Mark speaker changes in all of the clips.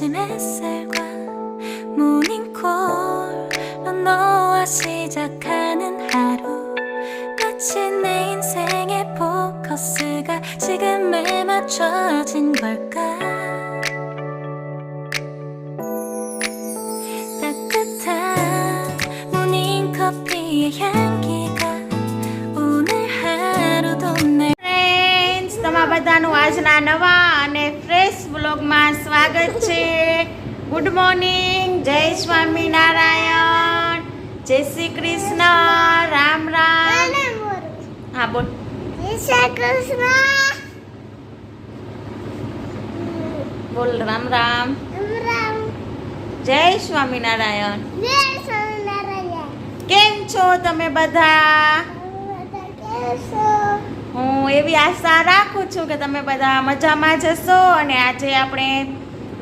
Speaker 1: 아침 햇살과 모닝콜로 너와 시작하는 하루 마치 내 인생의 포커스가 지금에 맞춰진 걸까 따뜻한 모닝커피의 향기가 오늘 하루도 날
Speaker 2: friends તમારા બધાનું આજના નવા અને બ્લોગમાં સ્વાગત છે. ગુડ મોર્નિંગ જય સ્વામિનારાયણ. જય શ્રી કૃષ્ણ. રામ રામ. હા બોલ. બોલ રામ રામ. જય સ્વામિનારાયણ. કેમ છો તમે બધા? હું એવી આશા રાખું છું કે તમે બધા મજામાં જશો અને આજે આપણે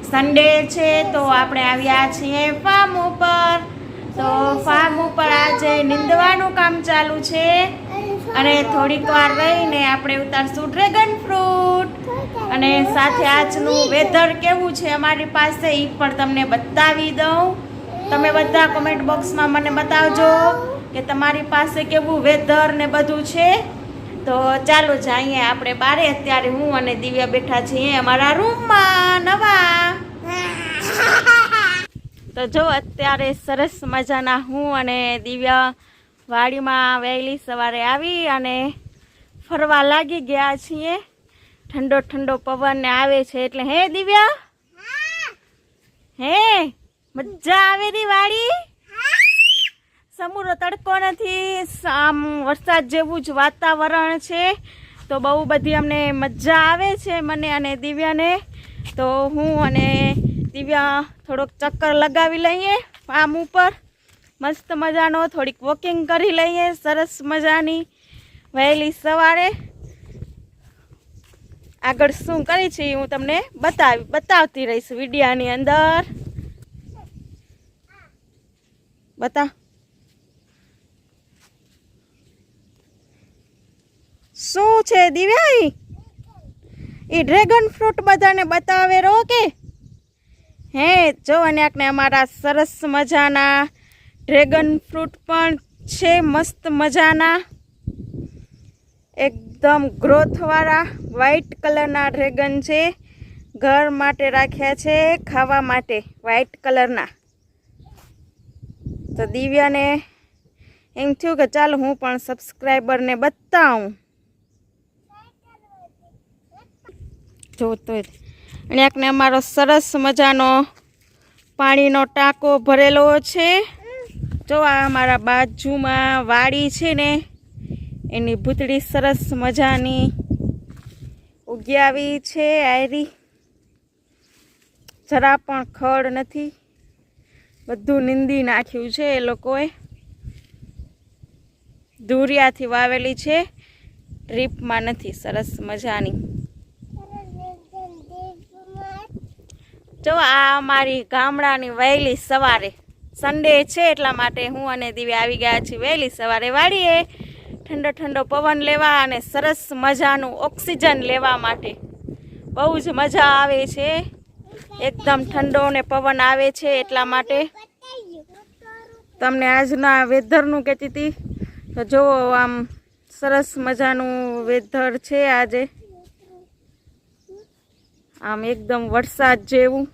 Speaker 2: સન્ડે છે તો આપણે આવ્યા છીએ ફાર્મ ઉપર. તો ફાર્મ ઉપર આજે નીંદવાનું કામ ચાલુ છે અને થોડીક વાર રહીને આપણે ઉતારશું ડ્રેગન ફ્રૂટ અને સાથે આજનું વેધર કેવું છે અમારી પાસે એ પણ તમને બતાવી દઉં. તમે બધા કોમેન્ટ બોક્સમાં મને બતાવજો કે તમારી પાસે કેવું વેધર ને બધું છે. તો ચાલો જઈએ આપણે બારે. અત્યારે હું અને દિવ્યા બેઠા છીએ અમારા રૂમમાં. નવા. તો જો, અત્યારે સરસ મજાના હું અને દિવ્યા વાડીમાં વહેલી સવારે આવી અને ફરવા લાગી ગયા છીએ. ઠંડો ઠંડો પવન આવે છે એટલે, હે દિવ્યા? હે? મજા આવે રી વાડી? સમુદ્ર તડકો નથી. આમ વરસાદ જેવું જ વાતાવરણ છે. તો બહુ બધી અમને મજા આવે છે મને અને દિવ્યાને. તો હું અને દિવ્યા થોડોક ચક્કર લગાવી લઈએ આમ ઉપર. મસ્ત મજાનો થોડીક વોકિંગ કરી લઈએ, સરસ મજાની વહેલી સવારે. આગળ શું કરી છે હું તમને બતાવી, બતાવતી રહીશ વિડીયાની અંદર. બતા. શું છે દિવ્યાઈ? એ ડ્રેગન ફ્રૂટ બધાને બતાવે રો કે? હે, જો અને આકને અમારા સરસ મજાના ડ્રેગન ફ્રૂટ પણ છે, મસ્ત મજાના. એકદમ ગ્રોથવાળા વ્હાઈટ કલરના ડ્રેગન છે. ઘર માટે રાખ્યા છે, ખાવા માટે વ્હાઈટ કલરના તો દિવ્યાને એમ થયું કે ચાલો હું પણ સબસ્ક્રાઈબરને બતાવું. જોતો અને અમારો સરસ મજાનો પાણીનો ટાંકો ભરેલો છે. જો આ અમારા બાજુમાં વાડી છે ને, એની ભૂતળી સરસ મજાની ઉગ્યાવી છે, આયરી. જરા પણ ખડ નથી. બધું નીંદી નાખ્યું છે એ લોકોએ. ધૂરિયાથી વાવેલી છે. ડ્રીપમાં નથી, સરસ મજાની. જો આ અમારી ગામડાની વહેલી સવારે. સન્ડે છે એટલા માટે હું અને દિવ્ય આવી ગયા છીએ વહેલી સવારે વાળીએ ઠંડો ઠંડો પવન લેવા અને સરસ મજાનું ઓક્સિજન લેવા માટે. બહુ જ મજા આવે છે. એકદમ ઠંડો ને પવન આવે છે એટલા માટે. તમને આજના વેધરનું કહેતી હતી તો જુઓ આમ સરસ મજાનું વેધર છે આજે. આમ એકદમ વરસાદ જેવું.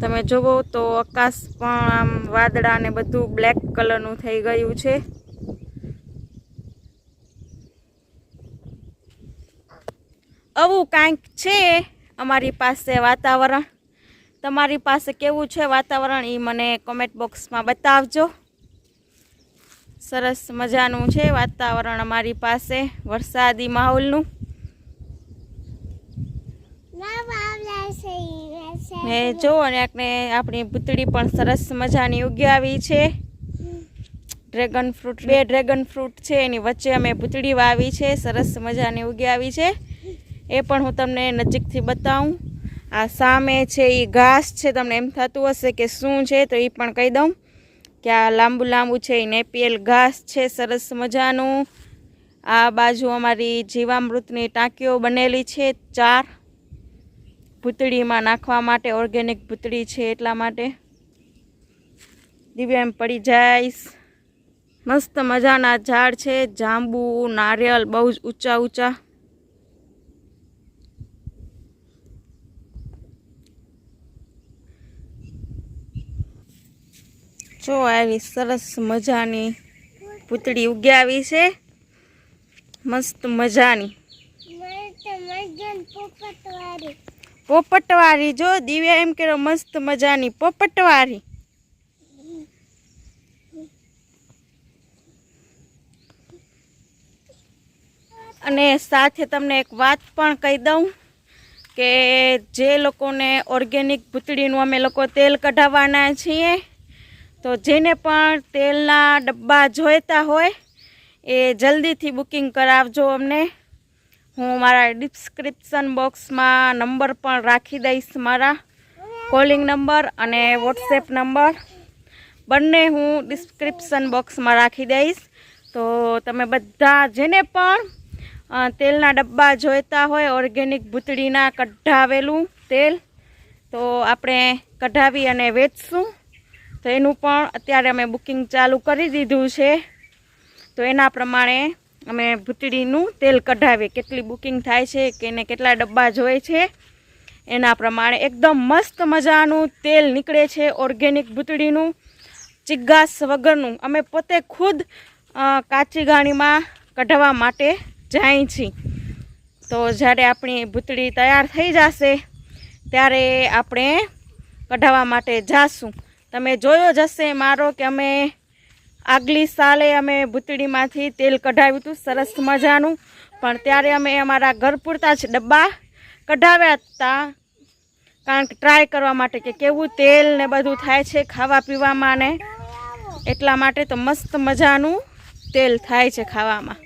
Speaker 2: તમે જુઓ તો આકાશ પણ આમ વાદળા ને બધું બ્લેક કલરનું થઈ ગયું છે. આવું કાંઈક છે અમારી પાસે વાતાવરણ? તમારી પાસે કેવું છે વાતાવરણ એ મને કોમેન્ટ બોક્સમાં બતાવજો. સરસ મજાનું છે વાતાવરણ અમારી પાસે, વરસાદી માહોલનું. ને જો, અને આપણે આપણી ભૂતળી પણ સરસ મજાની ઉગી આવી છે. ડ્રેગન ફ્રૂટ, બે ડ્રેગન ફ્રૂટ છે, એની વચ્ચે અમે પૂતળી વાવી છે, સરસ મજાની ઉગી આવી છે. એ પણ હું તમને નજીકથી બતાવું. આ સામે છે એ ઘાસ છે, તમને એમ થતું હશે કે શું છે, તો એ પણ કહી દઉં કે આ લાંબુ લાંબુ છે એ નેપિયલ ઘાસ છે, સરસ મજાનું. આ બાજુ અમારી જીવામૃતની ટાંકીઓ બનેલી છે, ચાર. ભૂતળીમાં નાખવા માટે ઓર્ગેનિક ભૂતળી છે એટલા માટે. દિવ્યા એમ પડી જાઈશ મસ્ત મજાના ઝાડ છે, જાંબુ, નારિયેલ બહુ જ ઊંચા ઊંચા. જો આવી સરસ મજાની પૂતળી ઉગાવી છે. મસ્ત મજાની. પોપટવાળી જો દિવ્યા એમ કે મસ્ત મજાની પોપટવાળી અને સાથે તમને એક વાત પણ કહી દઉં કે જે લોકોને ઓર્ગેનિક ભૂતળીનું અમે લોકો તેલ કઢાવવાના છીએ, તો જેને પણ તેલના ડબ્બા જોઈતા હોય એ જલ્દીથી બુકિંગ કરાવજો અમને. હું મારા ડિસ્ક્રિપ્શન બોક્સમાં નંબર પણ રાખી દઈશ મારા. કોલિંગ નંબર અને વોટ્સએપ નંબર બંને હું ડિસ્ક્રિપ્શન બોક્સમાં રાખી દઈશ. તો તમે બધા જેને પણ તેલના ડબ્બા જોઈતા હોય ઓર્ગેનિક ભૂતળીના કઢાવેલું તેલ, તો આપણે કઢાવી અને વેચશું. તો એનું પણ અત્યારે અમે બુકિંગ ચાલુ કરી દીધું છે. તો એના પ્રમાણે અમે ભૂતળીનું તેલ કઢાવીએ. કેટલી બુકિંગ થાય છે કે એને કેટલા ડબ્બા જોઈએ છે એના પ્રમાણે એકદમ મસ્ત મજાનું તેલ નીકળે છે ઓર્ગેનિક ભૂતળીનું ચિગ્ગાસ વગરનું. અમે પોતે ખુદ કાચી ગાણીમાં કઢાવવા માટે જાય છીએ. તો જ્યારે આપણી ભૂતળી તૈયાર થઈ જશે, ત્યારે આપણે કઢાવવા માટે જાશું. તમે જોયો જશે મારો કે અમે આગલી સાલે અમે ભૂતળીમાંથી તેલ કઢાવ્યું હતું, સરસ મજાનું. પણ ત્યારે અમે અમારા ઘર પૂરતા જ ડબ્બા કઢાવ્યા હતા. કારણ કે ટ્રાય કરવા માટે કે કેવું તેલ ને બધું થાય છે ખાવા પીવામાં ને એટલા માટે તો મસ્ત મજાનું તેલ થાય છે ખાવામાં.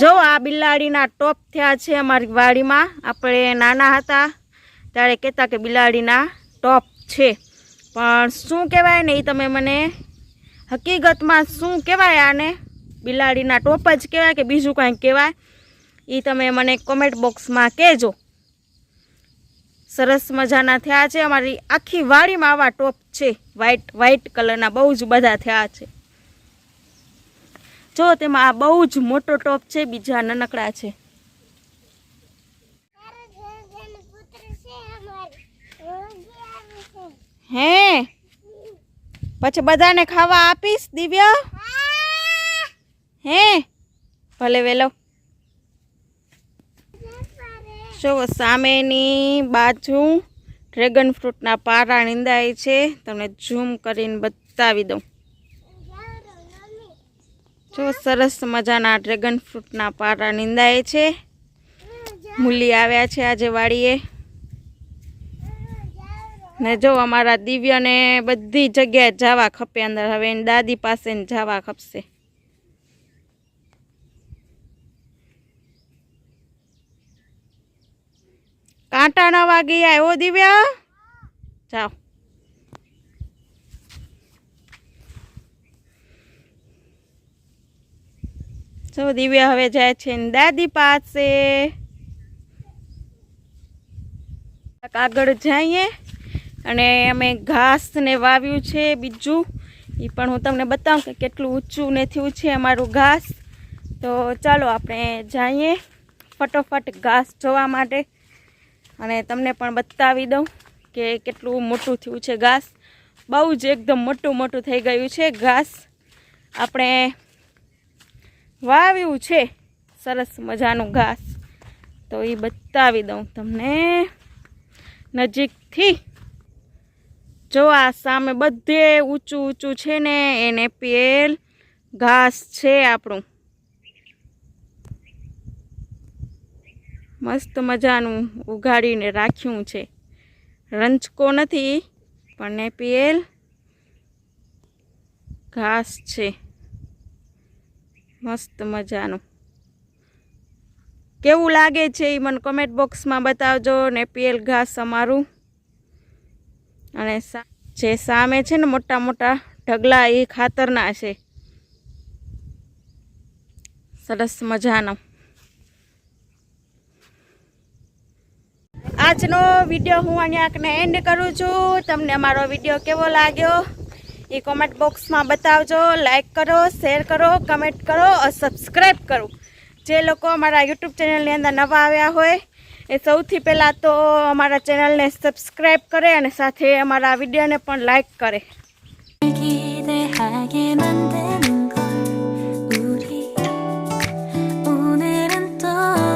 Speaker 2: જો આ બિલાડીના ટોપ થયા છે અમારી વાડીમાં. આપણે નાના હતા, ત્યારે કહેતા કે બિલાડીના ટોપ છે. પણ શું કહેવાય ને એ તમે મને? હકીકતમાં શું કહેવાય આને? બિલાડીના ટોપ જ કહેવાય કે બીજું કાંઈ કહેવાય? એ તમે મને કોમેન્ટ બોક્સમાં કહેજો. સરસ મજાના થયા છે. અમારી આખી વાડીમાં આવા ટોપ છે. વ્હાઈટ વ્હાઈટ કલરના બહુ જ બધા થયા છે. જો તેમાં આ બહુ જ મોટો ટોપ છે, બીજા નાનકડા છે. હે? પછી બધાને ખાવા આપીશ, દિવ્ય? હે? ભલે વેલો. જો સામેની બાજુ ડ્રેગન ફ્રૂટના પારા નીંદાય છે. તમને ઝૂમ કરીને બતાવી દઉં. જો, સરસ મજાના ડ્રેગન ફ્રૂટના પારા નીંદાય છે. મૂલી આવ્યા છે આજે વાડીએ ને જો અમારા દિવ્યને બધી જગ્યાએ જવા ખપે અંદર. હવે એની દાદી પાસે જવા ખપશે. કાંટા ના વાગી આવ્યો દિવ્યા. જાઓ. જો દિવ્યા હવે જાય છે દાદી પાસે. આગળ જઈએ. અને અમે ઘાસને વાવ્યું છે બીજું. એ પણ હું તમને બતાવું કે કેટલું ઊંચું ને થયું છે અમારું ઘાસ. તો ચાલો આપણે જઈએ ફટોફટ ઘાસ જોવા માટે. અને તમને પણ બતાવી દઉં કે કેટલું મોટું થયું છે ઘાસ. બહુ જ એકદમ મોટું મોટું થઈ ગયું છે ઘાસ. આપણે વાવ્યું છે. સરસ મજાનું ઘાસ. તો એ બતાવી દઉં તમને. નજીકથી જો આ સામે બધે ઊંચું ઊંચું છે ને, એને પેલ ઘાસ છે આપણું. મસ્ત મજાનું ઉગાડીને રાખ્યું છે. રંચકો નથી, પણ નેપિયલ ઘાસ છે. મસ્ત મજાનું. કેવું લાગે છે એ મને કમેન્ટ બોક્સમાં બતાવજો ને પેલ ઘાસ અમારું. અને જે સામે છે ને મોટા મોટા ઢગલા એ ખાતરના છે. સરસ મજાનો. આજનો વીડિયો હું અહીંયા એન્ડ કરું છું. તમને અમારો વીડિયો કેવો લાગ્યો? એ કોમેન્ટ બોક્સમાં બતાવજો. લાઇક કરો શેર કરો કમેન્ટ કરો સબસ્ક્રાઈબ કરો. જે લોકો અમારા યુટ્યુબ ચેનલની અંદર નવા આવ્યા હોય એ સૌથી પહેલાં તો અમારા ચેનલને સબસ્ક્રાઈબ કરે અને સાથે અમારા વિડીયોને પણ લાઈક કરે.